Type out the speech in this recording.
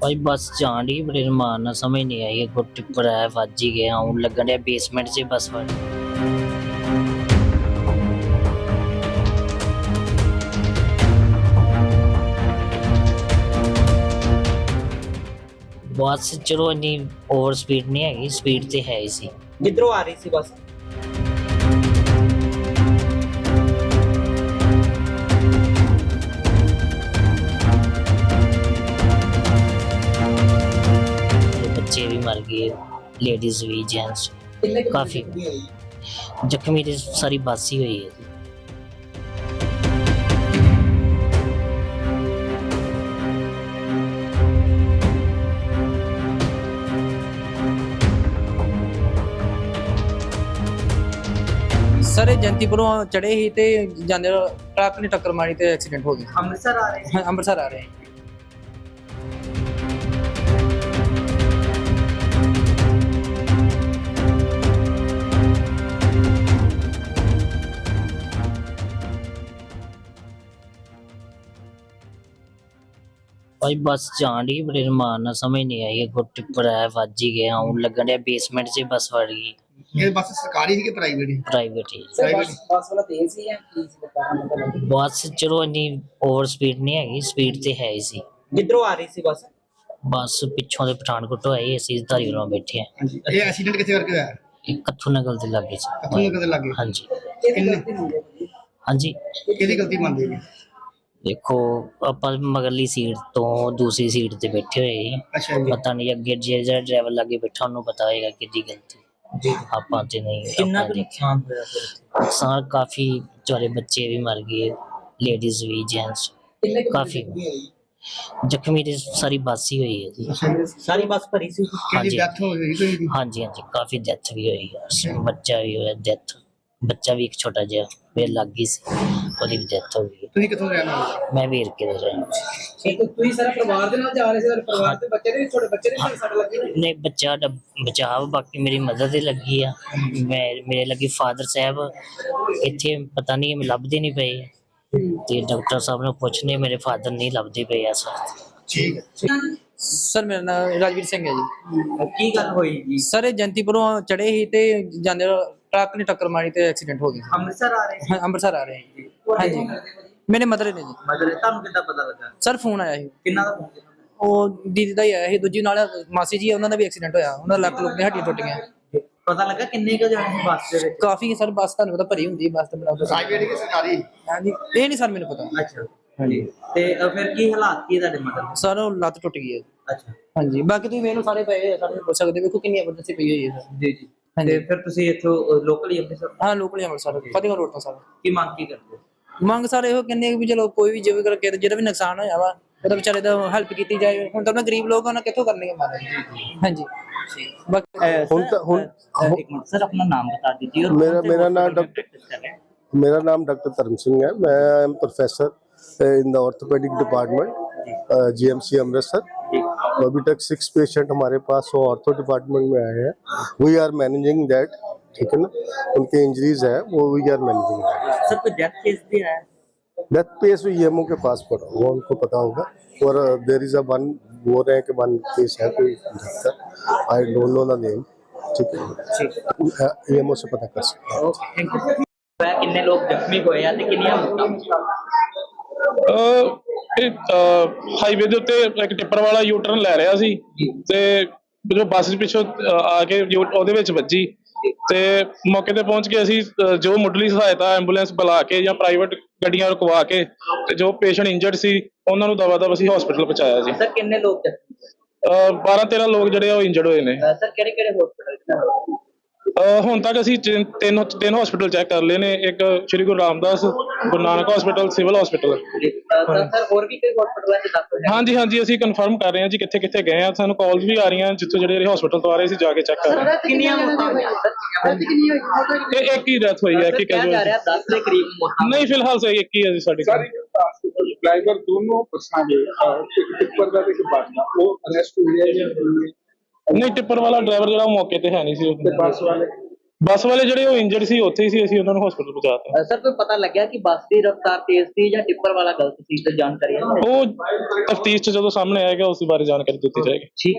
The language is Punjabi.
ਭਾਈ ਬੱਸ ਜਾਣ ਦੀ ਬੜੇ ਰਮਾਨ ਨਾਲ ਸਮਝ ਨਹੀਂ ਆਈ, ਅੱਗੋਂ ਟਿੱਪਰ ਆਇਆ, ਵੱਜ ਹੀ ਗਿਆ ਹੁਣ ਲੱਗਣ ਡਿਆ ਬੇਸਮੈਂਟ 'ਚ ਬੱਸ ਵੱਜ ਬੱਸ ਚਲੋ ਇੰਨੀ ਓਵਰ ਸਪੀਡ ਨਹੀਂ ਹੈਗੀ ਸਪੀਡ ਤੇ ਹੈ ਹੀ ਸੀ। ਕਿੱਧਰੋਂ ਆ ਰਹੀ ਸੀ ਬੱਸ? ਮਰ ਗਏ ਲੇਡੀਜ਼ ਵੀ ਜੈਂਟਸ ਕਾਫੀ। ਜ਼ਖਮੀ ਤੇ ਸਾਰੀ ਬੱਸ ਹੋਈ ਹੈ। ਸਰ ਜੰਤੀਪੁਰੋਂ ਚੜੇ ਸੀ ਤੇ ਜਾਂਦੇ ਟਰੱਕ ਨੇ ਟੱਕਰ ਮਾਰੀ ਤੇ ਐਕਸੀਡੈਂਟ ਹੋ ਗਿਆ ਅੰਮ੍ਰਿਤਸਰ ਆ ਰਹੇ ਅੰਮ੍ਰਿਤਸਰ ਆ ਰਹੇ ਭਾਈ ਬੱਸ ਜਾਣ ਦੀ ਬੜੇ ਰਮਾਨ ਨਾਲ ਸਮਝ ਨਹੀਂ ਆਈ ਅੱਗੋਂ ਟਿੱਪਰ ਆਇਆ ਵੱਜ ਹੀ ਗਿਆ ਹੁਣ ਲੱਗਣ ਡਿਆ ਬੇਸਮੈਂਟ 'ਚ ਬੱਸ ਵੜ ਗਈ। ਇਹ ਬੱਸ ਸਰਕਾਰੀ ਸੀ ਕਿ ਪ੍ਰਾਈਵੇਟ ਸੀ ਪ੍ਰਾਈਵੇਟ ਹੀ। ਬੱਸ ਵਾਲਾ ਤੇਜ਼ ਸੀ ਜਾਂ ਕੀ ਸੀ ਬੱਸ ਚਲੋ ਇੰਨੀ ਓਵਰ ਸਪੀਡ ਨਹੀਂ ਹੈਗੀ ਸਪੀਡ ਤੇ ਹੈ ਹੀ ਸੀ। ਕਿੱਧਰੋਂ ਆ ਰਹੀ ਸੀ ਬੱਸ? ਬੱਸ ਪਿੱਛੋਂ ਦੇ ਪਠਾਨਕੋਟ ਤੋਂ ਆਈ ਅਸੀਂ ਧਾਰੀਵਾਲੋਂ ਬੈਠੇ ਆ। ਹਾਂਜੀ ਇਹ ਐਕਸੀਡੈਂਟ ਕਿੱਥੇ ਕਰਕੇ ਹੋਇਆ? ਇਹ ਕੱਥੂ ਨਗਲ ਦੇ ਲਾਗੇ ਚ ਕਿੱਥੋਂ ਕਦੇ ਲੱਗੇ? ਹਾਂਜੀ। ਕਿੰਨੇ? ਹਾਂਜੀ। ਕਿਹਦੀ ਗਲਤੀ ਮੰਨਦੇ ਨੇ ਦੇਖੋ ਆਪਾਂ ਮਗਰਲੀ ਸੀਟ ਤੋਂ ਦੂਸਰੀ ਸੀਟ ਤੇ ਬੈਠੇ ਹੋਏ ਸੀ। ਅੱਛਾ ਜੀ। ਪਤਾ ਨਹੀਂ ਅੱਗੇ ਜੇ ਜਿਹੜਾ ਡਰਾਈਵਰ ਲੱਗੇ ਬੈਠਾ ਉਹਨੂੰ ਪਤਾ ਹੋਏਗਾ ਕਿਹਦੀ ਗਲਤੀ। ਜੀ। ਆਪਾਂ ਤੇ ਨਹੀਂ ਕਿੰਨਾ ਆਪਾਂ ਕੁ ਦੇਖ- ਨੁਕਸਾਨ ਹੋਇਆ ਫਿਰ ਨੁਕਸਾਨ ਕਾਫੀ ਵਿਚਾਰੇ ਬੱਚੇ ਵੀ ਮਰ ਗਏ ਲੇਡੀਜ਼ ਵੀ ਜੈਂਟਸ ਕਾਫੀ। ਜ਼ਖਮੀ ਤੇ ਸਾਰੀ ਬੱਸ ਹੀ ਹੋਈ ਹੈ ਜੀ। ਅੱਛਾ ਜੀ। ਸਾਰੀ ਬੱਸ ਭਰੀ ਸੀ? ਕਿਹਦੀ ਹਾਂਜੀ। ਡੈਥ ਹੋ ਗਈ ਕੋਈ? ਦੀ ਹਾਂਜੀ ਹਾਂਜੀ। ਕਾਫੀ ਡੈਥ ਵੀ ਹੋਈ ਹੈ ਬੱਚਾ ਵੀ ਹੋਇਆ ਡੈਥ ਬੱਚਾ ਵੀ ਇੱਕ ਛੋਟਾ ਜਿਹਾ ਫੇਰ ਲੱਗ ਗਈ ਸੀ। ਉਹਦੀ ਵੀ ਡੈਥ ਹੋ ਗਈ। ਤੁਸੀਂ ਕਿੱਥੋਂ ਰਹਿਣ ਵਾਲੇ ਮੈਂ ਵੀਰ ਕੇ ਦੇ ਰਿਹਾ ਇੱਕ ਤੁਸੀਂ ਸਾਰਾ ਪਰਿਵਾਰ ਦੇ ਨਾਲ ਜਾ ਰਹੇ ਸੀ ਤੁਹਾਡੇ ਪਰਿਵਾਰ ਦੇ ਬੱਚੇ ਦੇ ਵੀ ਛੋਟੇ ਬੱਚੇ ਦੇ ਵੀ ਸੱਟ ਲੱਗੀ ਹੋਈ? ਨਹੀਂ ਬੱਚਾ ਦਾ ਬਚਾਵ ਬਾਕੀ ਮੇਰੀ ਮਦਦ ਤੇ ਲੱਗੀ ਆ। ਮੈਂ ਮੇਰੇ ਲੱਗੀ ਫਾਦਰ ਸਾਹਿਬ। ਇੱਥੇ ਪਤਾ ਨਹੀਂ ਲੱਭਦੇ ਨਹੀਂ ਪਏ ਤੇ ਡਾਕਟਰ ਸਾਹਿਬ ਨੂੰ ਪੁੱਛਨੇ ਮੇਰੇ ਫਾਦਰ ਨਹੀਂ ਲੱਭਦੇ ਪਏ ਆ ਸਰ। ਠੀਕ ਹੈ। ਸਰ ਮੇਰਾ ਨਾਮ ਰਾਜਵੀਰ ਸਿੰਘ ਹੈ ਜੀ। ਕੀ ਗੱਲ ਹੋਈ ਜੀ? ਸਰ ਇਹ ਜੰਤੀਪੁਰੋਂ ਚੜੇ ਸੀ ਤੇ ਜਾਂਦੇ ਟਰੱਕ ਨੇ ਟੱਕਰ ਮਾਰੀ ਤੇ ਐਕਸੀਡੈਂਟ ਹੋ ਗਿਆ। ਅੰਮ੍ਰਿਤਸਰ ਆ ਰਹੇ ਸੀ? ਹਾਂ, ਅੰਮ੍ਰਿਤਸਰ ਆ ਰਹੇ ਹਾਂ ਹਾਂਜੀ। ਮੇਰੇ ਮਦਰ ਨੇ ਜੀ। ਮਤਲਬ ਤੁਹਾਨੂੰ ਕਿੱਦਾਂ ਪਤਾ ਲੱਗਾ? ਸਰ ਫੋਨ ਆਇਆ ਸੀ। ਕਿੰਨਾ ਦਾ ਫੋਨ ਉਹ ਦੀਦੀ ਦਾ ਹੀ ਆਇਆ ਸੀ ਦੂਜੀ ਨਾਲ ਮਾਸੀ ਜੀ ਆ, ਉਹਨਾਂ ਦਾ ਵੀ ਐਕਸੀਡੈਂਟ ਹੋਇਆ। ਉਹਨਾਂ ਦਾ ਲੱਕ ਲੁੱਕ ਦੀਆਂ ਹੱਡੀਆਂ ਟੁੱਟ ਗਈਆਂ। ਪਤਾ ਲੱਗਾ ਕਿੰਨੇ ਕੁ ਜਾਣੇ ਸੀ ਬੱਸ ਦੇ ਵਿੱਚ? ਕਾਫੀ ਸਰ ਬੱਸ ਤੁਹਾਨੂੰ ਪਤਾ ਭਰੀ ਹੁੰਦੀ ਹੈ ਬੱਸ ਤੇ ਬਣਾ ਪ੍ਰਾਈਵੇਟ ਕਿ ਸਰਕਾਰੀ? ਹਾਂਜੀ ਇਹ ਨਹੀਂ ਸਰ ਮੈਨੂੰ ਪਤਾ। ਅੱਛਾ। ਹਾਂਜੀ। ਤੇ ਅ, ਫਿਰ ਕੀ ਹਾਲਾਤ ਕੀ ਤੁਹਾਡੇ ਮਤਲਬ ਸਰ ਉਹ ਲੱਤ ਟੁੱਟ ਗਈ ਹੈ। ਅੱਛਾ। ਹਾਂਜੀ ਬਾਕੀ ਤੁਸੀਂ ਮੈਨੂੰ ਸਾਰੇ ਪਏ ਸਾਰੇ ਪੁੱਛ ਸਕਦੇ ਹੋ, ਵੇਖੋ ਕਿੰਨੀ ਐਮਰਜੈਂਸੀ ਪਈ ਹੋਈ ਹੈ ਸਰ ਜੀ ਜੀ। ਹਾਂਜੀ। ਤੇ ਫਿਰ ਤੁਸੀਂ ਇੱਥੋਂ ਲੋਕਲ ਅੰਮ੍ਰਿਤਸਰ? ਹਾਂ ਲੋਕਲ ਅੰਮ੍ਰਿਤਸਰ ਫਤਿਹਗੜ੍ਹ ਰੋਡ ਤੋਂ ਸਰ ਕੀ ਮੰਗ ਕੀ ਕਰਦੇ ਹੋ? ਮੰਗ ਸਰ ਇਹੋ ਕਹਿੰਦੇ ਵੀ ਚਲੋ ਕੋਈ ਵੀ ਜਿਵੇਂ ਕਰਕੇ ਜਿਹਦਾ ਵੀ ਨੁਕਸਾਨ ਹੋਇਆ ਵਾ ਉਹਦਾ ਵਿਚਾਰੇ ਦਾ ਹੈਲਪ ਕੀਤੀ ਜਾਏ ਹੁਣ ਤਾਂ ਉਹਨਾਂ ਗਰੀਬ ਲੋਕ ਆ, ਉਹਨਾਂ ਕਿੱਥੋਂ ਕਰਨਗੇ ਮਾਰਾ ਹਾਂਜੀ ਬਾਕੀ ਹੁਣ ਤਾਂ ਹੁਣ अ, एक मिनट सर अपना नाम बता दीजिए और मेरा- कौन से मेरा नाम hospital में डॉक्टर- practice कर रहे हैं? मेरा नाम डॉक्टर धर्म सिंह है मैं am professor in the orthopaedic department GMC Amritsar जी तो अभी तक सिक्स पेशेंट हमारे पास वो ऑर्थो डिपार्टमेंट में आए हैं वी आर मैनेजिंग दैट ठीक है ना उनके इंजरीज है वो वी आर मैनेजिंग सर कोई डेथ केस भी है डेथ केस ईएमओ के पास पड़ा वो उनको पता होगा और देर इज अ वन बोल रहे हैं कि वन केस है कोई I don't know the name ठीक है ईएमओ से पता कर सकते हैं ओके थैंक यू ਹੋਇਆ ਕਿੰਨੇ ਲੋਕ ਜ਼ਖਮੀ ਹੋਏ ਆ ਤੇ ਕਿੰਨੀਆਂ ਮੌਤਾਂ ਅਹ ਇਹ ਹਾਈਵੇ ਦੇ ਉੱਤੇ ਇੱਕ ਟਿੱਪਰ ਵਾਲਾ ਯੂ ਟਰਨ ਲੈ ਰਿਹਾ ਸੀ ਤੇ ਜੋ ਬੱਸ ਪਿੱਛੋਂ ਅਹ, ਆ ਕੇ ਯੂ- ਉਹਦੇ ਵਿੱਚ ਵੱਜੀ ਤੇ ਮੌਕੇ ਤੇ ਪਹੁੰਚ ਕੇ ਅਸੀਂ ਜੋ ਮੁੱਢਲੀ ਸਹਾਇਤਾ ਐਂਬੂਲੈਂਸ ਬੁਲਾ ਕੇ ਜਾਂ ਪ੍ਰਾਈਵੇਟ ਗੱਡੀਆਂ ਰੁਕਵਾ ਕੇ ਤੇ ਜੋ ਪੇਸ਼ੈਂਟ ਇੰਜਰਡ ਸੀ ਉਹਨਾਂ ਨੂੰ ਦਵਾ ਦਵਾ ਅਸੀਂ ਹਸਪੀਟਲ ਪਹੁੰਚਾਇਆ ਜੀ। ਸਰ ਕਿੰਨੇ ਲੋਕ ਜ਼ਖਮੀ 12 13 ਲੋਕ ਜਿਹੜੇ ਆ ਉਹ ਇੰਜਰਡ ਹੋਏ ਨੇ। ਅ, ਸਰ ਕਿਹੜੇ ਕਿਹੜੇ ਹਸਪੀਟਲ ਅਹ, ਹੁਣ ਤੱਕ ਅਸੀਂ ਤਿੰਨ ਤਿੰਨ ਤਿੰਨ ਹਸਪੀਟਲ ਚੈੱਕ ਕਰ ਲਏ ਨੇ। ਇੱਕ Shri Guru Ramdas Guru Nanak hospital civil hospital sir sir ਹੋਰ ਵੀ ਕੋਈ ਹਸਪੀਟਲ ਵਿੱਚ ਦਾਖਲ ਹੈ ਹਾਂਜੀ ਹਾਂਜੀ ਅਸੀਂ ਕਨਫਰਮ ਕਰ ਰਹੇ ਹਾਂ ਜੀ ਕਿੱਥੇ ਕਿੱਥੇ ਗਏ ਆ ਸਾਨੂੰ ਕਾਲਸ ਵੀ ਆ ਰਹੀਆਂ ਜਿੱਥੋਂ ਜਿਹੜੇ ਹਸਪੀਟਲ ਤੋਂ ਆ ਰਹੇ ਸੀ ਜਾ ਕੇ ਚੈੱਕ ਕਰ ਰਹੇ ਕਿੰਨੀਆਂ ਮੌਤਾਂ ਹੋਈਆਂ? ਸਰ ਕਿੰਨੀਆਂ ਮੌਤਾਂ ਹੋਈਆਂ? ਹਾਂ ਇਹ ਇੱਕ ਹੀ ਡੈਥ ਹੋਈ ਹੈ ਕਿ ਕਿਹਾ ਜਾ ਰਿਹਾ 10 ਦੇ ਕਰੀਬ ਮੌਤਾਂ ਨਹੀਂ ਫਿਲਹਾਲ ਸਹੀ ਇੱਕ ਹੀ ਹੈ ਜੀ ਸਾਡੀ ਸਾਰੀ ਡਰਾਈਵਰ ਦੋਨੋਂ ਬੱਸਾਂ ਦੇ ਅਹ, ਇੱਕ ਟਿੱਪਰ ਦਾ ਤੇ ਇੱਕ ਬੱਸ ਦਾ ਉਹ ਅਰੈਸਟ ਹੋਏ ਆ ਜਾਂ ਨਹੀਂ? ਟਿੱਪਰ ਵਾਲਾ ਡਰਾਈਵਰ ਜਿਹੜਾ ਉਹ ਮੌਕੇ ਤੇ ਹੈ ਨਹੀਂ ਸੀ। ਉਸ ਤੇ ਬੱਸ ਵਾਲੇ? ਬੱਸ ਵਾਲੇ ਜਿਹੜੇ ਉਹ ਇੰਜਰਡ ਸੀ ਉੱਥੇ ਹੀ ਸੀ ਅਸੀਂ ਉਹਨਾਂ ਨੂੰ ਹਸਪੀਟਲ ਪਹੁੰਚਾਤਾ ਸਰ ਕੋਈ ਪਤਾ ਲੱਗਿਆ ਕਿ ਬੱਸ ਦੀ ਰਫ਼ਤਾਰ ਤੇਜ਼ ਸੀ ਜਾਂ ਟਿੱਪਰ ਵਾਲਾ ਗਲਤ ਸੀ ਤੇ ਜਾਣਕਾਰੀ ਹੈ? ਉਹ ਤਫਤੀਸ਼ ਚ ਜਦੋਂ ਸਾਹਮਣੇ ਆਏਗਾ ਉਸ ਬਾਰੇ ਜਾਣਕਾਰੀ ਦਿੱਤੀ ਜਾਏਗੀ। ਠੀਕ